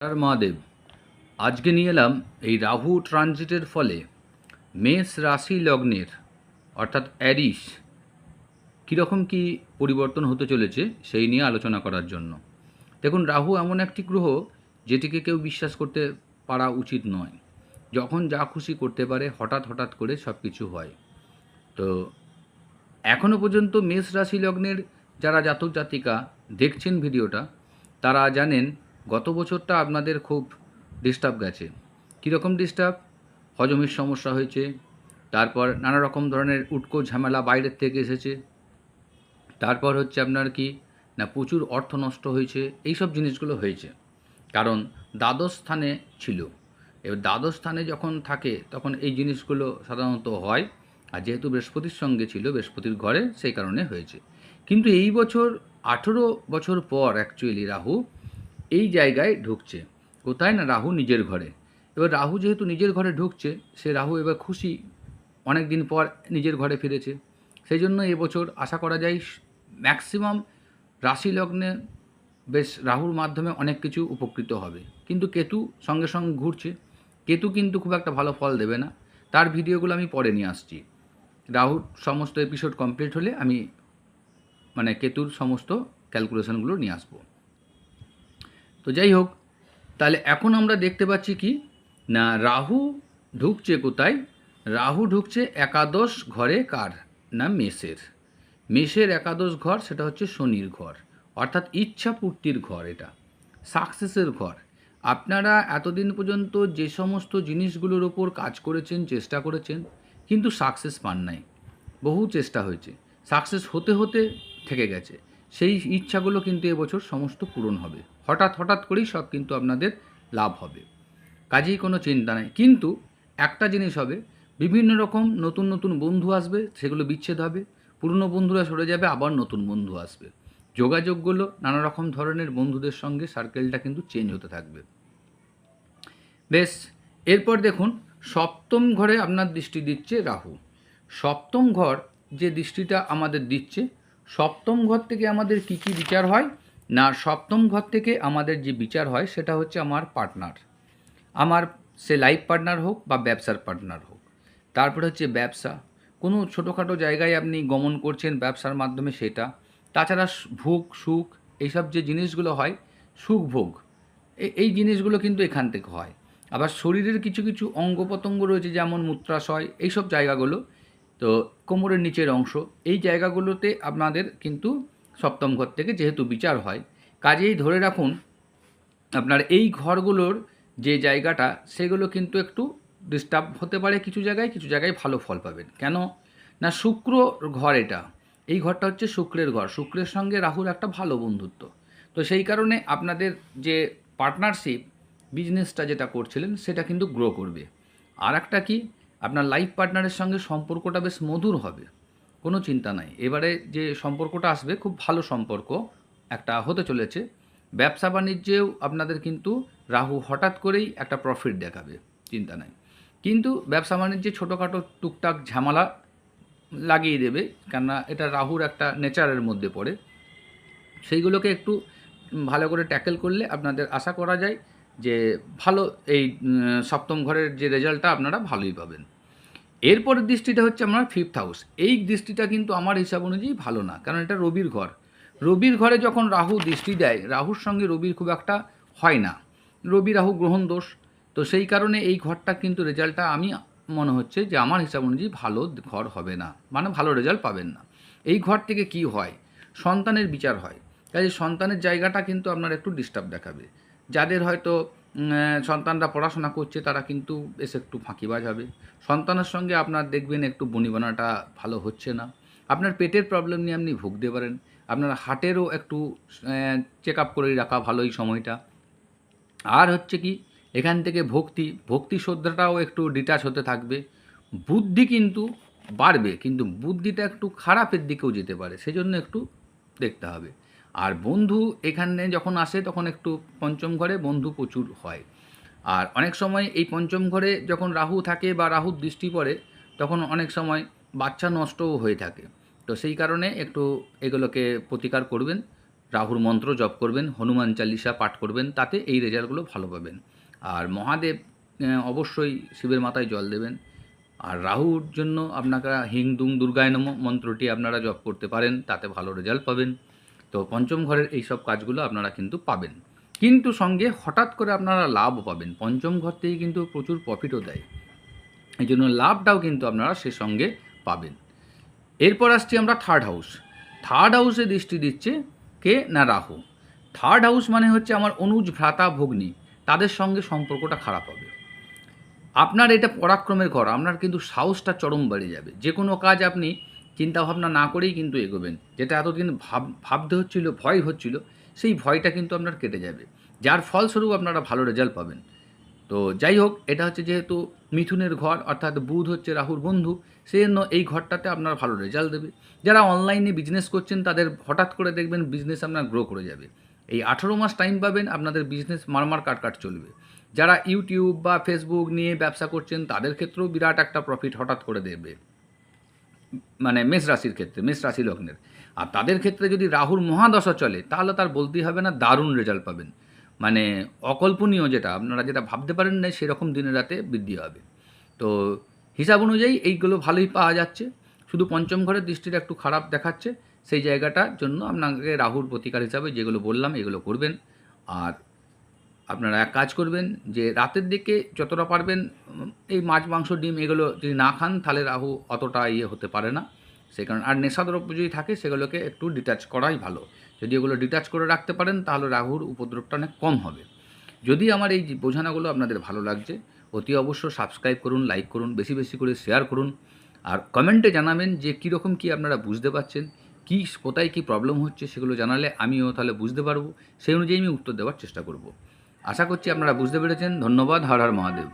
আর মহাদেব, আজকে নিয়ে এলাম এই রাহু ট্রানজিটের ফলে মেষ রাশি লগ্নের, অর্থাৎ অ্যারিস কীরকম কি পরিবর্তন হতে চলেছে সেই নিয়ে আলোচনা করার জন্য। দেখুন, রাহু এমন একটি গ্রহ যেটিকে কেউ বিশ্বাস করতে পারা উচিত নয়। যখন যা খুশি করতে পারে, হঠাৎ হঠাৎ করে সব কিছু হয়। তো এখনও পর্যন্ত মেষ রাশি লগ্নের যারা জাতক জাতিকা দেখছেন ভিডিওটা, তারা জানেন গত বছরটা আপনাদের খুব ডিস্টার্ব গেছে। কীরকম ডিস্টার্ব হজমের সমস্যা হয়েছে, তারপর নানা রকম ধরনের উটকো ঝামেলা বাইরের থেকে এসেছে, তারপর হচ্ছে আপনার কি, না প্রচুর অর্থ নষ্ট হয়েছে, এইসব জিনিসগুলো হয়েছে। কারণ দ্বাদশ স্থানে ছিল। এবার দ্বাদশ স্থানে যখন থাকে, তখন এই জিনিসগুলো সাধারণত হয়, আর যেহেতু বৃহস্পতির সঙ্গে ছিল, বৃহস্পতির ঘরে, সেই কারণে হয়েছে। কিন্তু এই বছর আঠেরো বছর পর অ্যাকচুয়ালি রাহু এই জায়গায় ঢুকছে। কোথায় না রাহু নিজের ঘরে। এবার রাহু যেহেতু নিজের ঘরে ঢুকছে, সে রাহু এবার খুশি অনেক দিন পর নিজের ঘরে ফিরেছে। সেই জন্য এবছর আশা করা যায় ম্যাক্সিমাম রাশি লগ্নে বেশ রাহুর মাধ্যমে অনেক কিছু উপকৃত হবে। কিন্তু কেতু সঙ্গে সঙ্গে ঘুরছে। কেতু কিন্তু খুব একটা ভালো ফল দেবে না। তার ভিডিওগুলো আমি পরে নিয়ে আসছি। রাহুর সমস্ত এপিসোড কমপ্লিট হলে আমি মানে কেতুর সমস্ত ক্যালকুলেশনগুলো নিয়ে আসব। তো যাই হোক, তাহলে এখন আমরা দেখতে পাচ্ছি কি? না, রাহু ঢুকছে কোথায়? রাহু ঢুকছে একাদশ ঘরে কার? না, মেষের। মেষের একাদশ ঘর, সেটা হচ্ছে শনির ঘর, অর্থাৎ ইচ্ছা পূর্তির ঘর এটা, সাকসেসের ঘর। আপনারা এতদিন পর্যন্ত যে সমস্ত জিনিসগুলোর ওপর কাজ করেছেন, চেষ্টা করেছেন, কিন্তু সাকসেস পান নাই। বহু চেষ্টা হয়েছে। সাকসেস হতে হতে থেকে গেছে। সেই ইচ্ছাগুলো কিন্তু এবছর সমস্ত পূরণ হবে। হঠাৎ হঠাৎ করেই সব কিন্তু আপনাদের লাভ হবে। কাজেই কোনো চিন্তা নেই। কিন্তু একটা জিনিস হবে, বিভিন্ন রকম নতুন নতুন বন্ধু আসবে, সেগুলো বিচ্ছেদ হবে, পুরনো বন্ধুরা সরে যাবে, আবার নতুন বন্ধু আসবে। যোগাযোগগুলো নানা রকম ধরনের বন্ধুদের সঙ্গে সার্কেলটা কিন্তু চেঞ্জ হতে থাকবে। বেশ, এরপর দেখুন, সপ্তম ঘরে আপনার দৃষ্টি দিচ্ছে রাহু। সপ্তম ঘর যে দৃষ্টিটা আমাদের দিচ্ছে, সপ্তম ঘর থেকে আমাদের কি কি বিচার হয়? না, সপ্তম ঘর থেকে আমাদের যে বিচার হয়, সেটা হচ্ছে আমার পার্টনার আমার সে লাইফ পার্টনার হোক বা ব্যবসার পার্টনার হোক। তারপরে হচ্ছে ব্যবসা। কোনো ছোটোখাটো জায়গায় আপনি গমন করছেন ব্যবসার মাধ্যমে সেটা। তাছাড়া ভোগ, সুখ, এইসব যে জিনিসগুলো হয়, সুখ ভোগ এই জিনিসগুলো কিন্তু এখান থেকে হয়। আবার শরীরের কিছু কিছু অঙ্গ প্রত্যঙ্গ রয়েছে, যেমন মূত্রাশয়, এইসব জায়গাগুলো, তো কোমরের নিচের অংশ, এই জায়গাগুলোতে আপনাদের কিন্তু সপ্তম ঘর থেকে যেহেতু বিচার হয়, কাজেই ধরে রাখুন আপনার এই ঘরগুলোর যে জায়গাটা, সেগুলো কিন্তু একটু ডিস্টার্ব হতে পারে কিছু জায়গায় কিছু জায়গায় ভালো ফল পাবেন। কেন? না, শুক্র ঘর এটা। এই ঘরটা হচ্ছে শুক্রের ঘর। শুক্রের সঙ্গে রাহুর একটা ভালো বন্ধুত্ব। তো সেই কারণে আপনাদের যে পার্টনারশিপ বিজনেসটা যেটা করছিলেন, সেটা কিন্তু গ্রো করবে। আর একটা কি? আপনার লাইফ পার্টনারের সঙ্গে সম্পর্কটা বেশ মধুর হবে। কোনো চিন্তা নাই। এবারে যে সম্পর্কটা আসবে, খুব ভালো সম্পর্ক একটা হতে চলেছে। ব্যবসা বাণিজ্যেও আপনাদের কিন্তু রাহু হঠাৎ করেই একটা প্রফিট দেখাবে, চিন্তা নাই। কিন্তু ব্যবসা বাণিজ্যে ছোটোখাটো টুকটাক ঝামেলা লাগিয়ে দেবে, কেননা এটা রাহুর একটা নেচারের মধ্যে পড়ে। সেইগুলোকে একটু ভালো করে ট্যাকেল করলে আপনাদের আশা করা যায় যে ভালো এই সপ্তম ঘরের যে রেজাল্টটা আপনারা ভালোই পাবেন। এরপরের দৃষ্টিটা হচ্ছে আমার ফিফথ হাউস এই দৃষ্টিটা কিন্তু আমার হিসাব অনুযায়ী ভালো না, কারণ এটা রবির ঘর। রবির ঘরে যখন রাহু দৃষ্টি দেয়, রাহুর সঙ্গে রবির খুব একটা হয় না। রবি রাহু গ্রহণ দোষ, তো সেই কারণে এই ঘরটা কিন্তু রেজাল্টটা আমি মনে হচ্ছে যে আমার হিসাব অনুযায়ী ভালো ঘর হবে না মানে ভালো রেজাল্ট পাবেন না। এই ঘর থেকে কি হয়? সন্তানের বিচার হয়। কাজে সন্তানের জায়গাটা কিন্তু আপনার একটু ডিস্টার্ব দেখাবে। যাদের হয়তো সন্তানরা পড়াশোনা করছে, তারা কিন্তু বেশ একটু ফাঁকিবাজ হবে। সন্তানের সঙ্গে আপনার দেখবেন একটু বনিবনাটা ভালো হচ্ছে না। আপনার পেটের প্রবলেম নিয়ে আপনি ভুগতে পারেন। আপনার হার্টেরও একটু চেক আপ করে রাখা ভালো এই সময়টা। আর হচ্ছে কি, এখান থেকে ভক্তি ভক্তি শ্রদ্ধাটাও একটু ডিটাচ হতে থাকবে। বুদ্ধি কিন্তু বাড়বে, কিন্তু বুদ্ধিটা একটু খারাপের দিকেও যেতে পারে, সেজন্য একটু দেখতে হবে। আর বন্ধু এখানে যখন আসে তখন একটু পঞ্চম ঘরে বন্ধু প্রচুর হয়। আর অনেক সময় এই পঞ্চম ঘরে যখন রাহু থাকে বা রাহুর দৃষ্টি পড়ে, তখন অনেক সময় বাচ্চা নষ্টও হয়ে থাকে। তো সেই কারণে একটু এগুলোকে প্রতিকার করবেন, রাহুর মন্ত্র জপ করবেন, হনুমান চালিসা পাঠ করবেন, তাতে এই রেজাল্টগুলো ভালো পাবেন। আর মহাদেব অবশ্যই শিবের মাথায় জল দেবেন। আর রাহুর জন্য আপনারা হিং দুং দুর্গায় নম মন্ত্রটি আপনারা জপ করতে পারেন, তাতে ভালো রেজাল্ট পাবেন। তো পঞ্চম ঘরের এই সব কাজগুলো আপনারা কিন্তু পাবেন। কিন্তু সঙ্গে হঠাৎ করে আপনারা লাভও পাবেন। পঞ্চম ঘর থেকে কিন্তু প্রচুর প্রফিটও দেয়। এই জন্য লাভটাও কিন্তু আপনারা সে সঙ্গে পাবেন। এরপর আসছি আমরা থার্ড হাউস থার্ড হাউসে দৃষ্টি দিচ্ছে কে না রাহু? থার্ড হাউস মানে হচ্ছে আমার অনুজ ভ্রাতা ভগ্নী। তাদের সঙ্গে সম্পর্কটা খারাপ হবে। আপনার এটা পরাক্রমের ঘর, আপনার কিন্তু সাহসটা চরম বেড়ে যাবে। যে কোনো কাজ আপনি চিন্তাভাবনা না করেই কিন্তু এগোবেন। যেটা এতদিন ভাব, ভাবতে হচ্ছিল, ভয় হচ্ছিল, সেই ভয়টা কিন্তু আপনার কেটে যাবে। যার ফলস্বরূপ আপনারা ভালো রেজাল্ট পাবেন। তো যাই হোক, এটা হচ্ছে যেহেতু মিথুনের ঘর, অর্থাৎ বুধ হচ্ছে রাহুর বন্ধু, সেই জন্য এই ঘরটাতে আপনার ভালো রেজাল্ট দেবে। যারা অনলাইনে বিজনেস করছেন, তাদের হঠাৎ করে দেখবেন বিজনেস আপনার গ্রো করে যাবে। এই আঠেরো মাস টাইম পাবেন, আপনাদের বিজনেস মারমার কাট কাট চলবে। যারা ইউটিউব বা ফেসবুক নিয়ে ব্যবসা করছেন, তাদের ক্ষেত্রেও বিরাট একটা প্রফিট হঠাৎ করে দেবে। মানে মেষ রাশির ক্ষেত্রে, মেষ রাশি লগ্নের। আর তাদের ক্ষেত্রে যদি রাহুর মহাদশা চলে, তাহলে তার বলতেই হবে না, দারুণ রেজাল্ট পাবেন। মানে অকল্পনীয় যেটা, আপনারা যেটা ভাবতে পারেন না, সেরকম দিনে রাতে বৃদ্ধি হবে। তো হিসাব অনুযায়ী এইগুলো ভালোই পাওয়া যাচ্ছে। শুধু পঞ্চম ঘরের দৃষ্টিটা একটু খারাপ দেখাচ্ছে। সেই জায়গাটার জন্য আপনাকে রাহুর প্রতিকার হিসাবে যেগুলো বললাম, এগুলো করবেন। আর আপনারা এক কাজ করবেন যে রাতের দিকে যতটা পারবেন এই মাছ, মাংস, ডিম এগুলো যদি না খান, তাহলে রাহু অতটা ইয়ে হতে পারে না। সেই কারণে, আর নেশাদ্রব্য যদি থাকে, সেগুলোকে একটু ডিটাচ করাই ভালো। যদি এগুলো ডিটাচ করে রাখতে পারেন, তাহলে রাহুর উপদ্রবটা অনেক কম হবে। যদি আমার এই বোঝানাগুলো আপনাদের ভালো লাগছে, অতি অবশ্য সাবস্ক্রাইব করুন লাইক করুন, বেশি বেশি করে শেয়ার করুন, আর কমেন্টে জানাবেন যে কীরকম কী আপনারা বুঝতে পারছেন, কী কোথায় কী প্রবলেম হচ্ছে, সেগুলো জানালে আমিও তাহলে বুঝতে পারব। সেই অনুযায়ী আমি উত্তর দেওয়ার চেষ্টা করব। আশা করছি আপনারা বুঝতে পেরেছেন। ধন্যবাদ। হর হর মহাদেব।